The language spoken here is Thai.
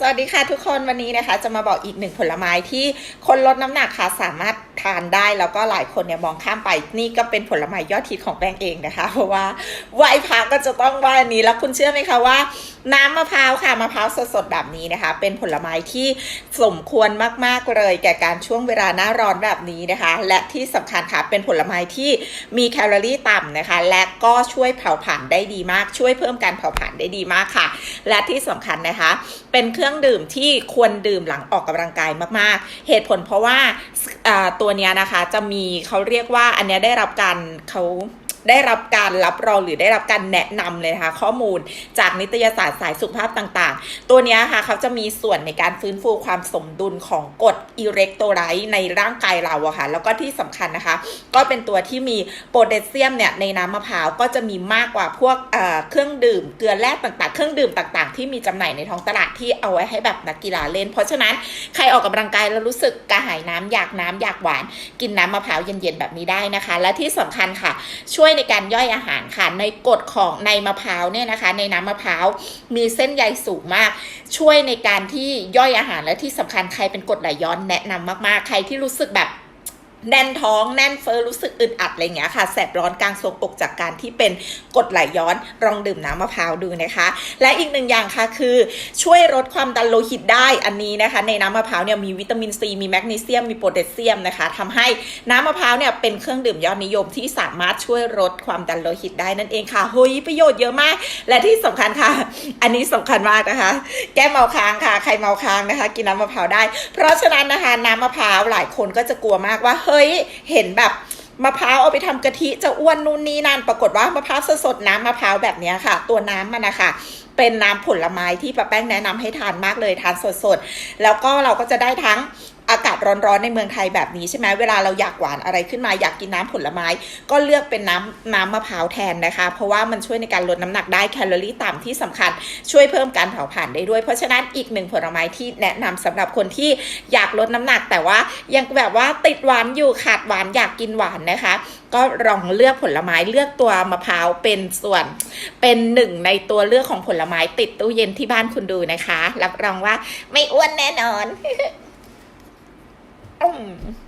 สวัสดีค่ะทุกคนวันนี้นะคะ จะมาบอกอีกหนึ่งผลไม้ที่คนลดน้ำหนักค่ะสามารถทานได้แล้วก็หลายคนเนี่ยมองข้ามไปนี่ก็เป็นผลไม้ยอดฮิตของแป้งเองนะคะ เพราะว่าไหว้พระก็จะต้องไหว้อันนี้แล้วคุณเชื่อไหมคะว่า น้ำมะพร้าวค่ะมะพร้าวสดๆแบบนี้นะคะ เป็นผลไม้ที่สมควรมากๆเลย แก่การช่วงเวลาหน้าร้อนแบบนี้นะคะ และที่สำคัญค่ะเป็นผลไม้ที่มีแคลอรี่ต่ำนะคะ และก็ช่วยเผาผลาญได้ดีมาก ช่วยเพิ่มการเผาผลาญได้ดีมากค่ะ และที่สำคัญนะคะ เป็นเครื่องดื่มที่ควรดื่มหลังออกกำลังกายมากๆ เหตุผลเพราะว่าตัวนี้นะคะจะมีเขาเรียกว่าอันนี้ได้รับการเขา ได้รับการรับรองหรือได้รับการแนะนำเลยนะคะข้อมูลจากนิตยสารสายสุขภาพต่างๆ ตัวนี้ค่ะเขาจะมีส่วนในการฟื้นฟูความสมดุลของกรดอิเล็กโทรไลต์ในร่างกายเราอะค่ะแล้วก็ที่สำคัญนะคะ ก็เป็นตัวที่มีโพแทสเซียมเนี่ยในน้ำมะพร้าวก็จะมีมากกว่าพวกเเครื่องดื่มเกลือแร่ต่างๆ เครื่องดื่มต่างๆ ที่มีจำหน่ายในท้องตลาดที่เอาไว้ให้แบบนักกีฬาเล่น เพราะฉะนั้นใครออกกำลังกายแล้วรู้สึกกระหายน้ำอยากน้ำอยากหวาน กินน้ำมะพร้าวเย็นๆแบบนี้ได้นะคะ และที่สำคัญค่ะช่วยยในการย่อยอาหารค่ะ ในกรดของในมะพร้าวเนี่ยนะคะ ในน้ำมะพร้าวมีเส้นใยสูงมาก ช่วยในการที่ย่อยอาหารและที่สำคัญใครเป็นกรดไหลย้อนแนะนำมากๆ ใครที่รู้สึกแบบ แน่นท้องแน่นเฟอ้อรู้สึกอึดอัดอะไรอย่างเงี้ยค่ะแสบร้อนกลางทรวงอกจากการที่เป็นกดไหลย้อนลองดื่มน้ำมะพร้าวดูนะคะ และอีกหนึ่งอย่างค่ะคือ ช่วยลดความดันโลหิตได้อันนี้นะคะ ในน้ำมะพร้าวเนี่ยมีวิตามินซีมีแมกนีเซียมมีโพแทสเซียมนะคะทำให้น้ำมะพร้าวเนี่ยเป็นเครื่องดื่มยอดนิยมที่สามารถช่วยลดความดันโลหิตได้นั่นเองค่ะเฮ้ยประโยชน์เยอะมาก และที่สำคัญค่ะ อันนี้สำคัญมากนะคะ แก้เมาค้างค่ะใครเมาค้างนะคะ กินน้ำมะพร้าวได้ เพราะฉะนั้นนะคะน้ำมะพร้าวหลายคนก็จะกลัวมากว่าเฮ้ยเห็นแบบมะพร้าวเอาไปทำกะทิจะอ้วนนู่นนี่นั่นปรากฏว่ามะพร้าวสดๆน้ำมะพร้าวแบบนี้ค่ะ ตัวน้ำมันนะคะเป็นน้ำผลไม้ที่ป้าแป้งแนะนำให้ทานมากเลยทานสดๆ แล้วก็เราก็จะได้ทั้ง อากาศร้อนๆในเมืองไทยแบบนี้ใช่ไหมเวลาเราอยากหวานอะไรขึ้นมาอยากกินน้ำผลไม้ ก็เลือกเป็นน้ำน้ำมะพร้าวแทนนะคะ เพราะว่ามันช่วยในการลดน้ำหนักได้แคลอรี่ต่ำที่สำคัญ ช่วยเพิ่มการเผาผลาญได้ด้วย เพราะฉะนั้นอีกหนึ่งผลไม้ที่แนะนำสำหรับคนที่อยากลดน้ำหนัก แต่ว่ายังแบบว่าติดหวานอยู่ขาดหวานอยากกินหวานนะคะ ก็ลองเลือกผลไม้เลือกตัวมะพร้าวเป็นส่วนเป็นหนึ่งในตัวเลือกของผลไม้ติดตู้เย็นที่บ้านคุณดูนะคะ รับรองว่าไม่อ้วนแน่นอน อืม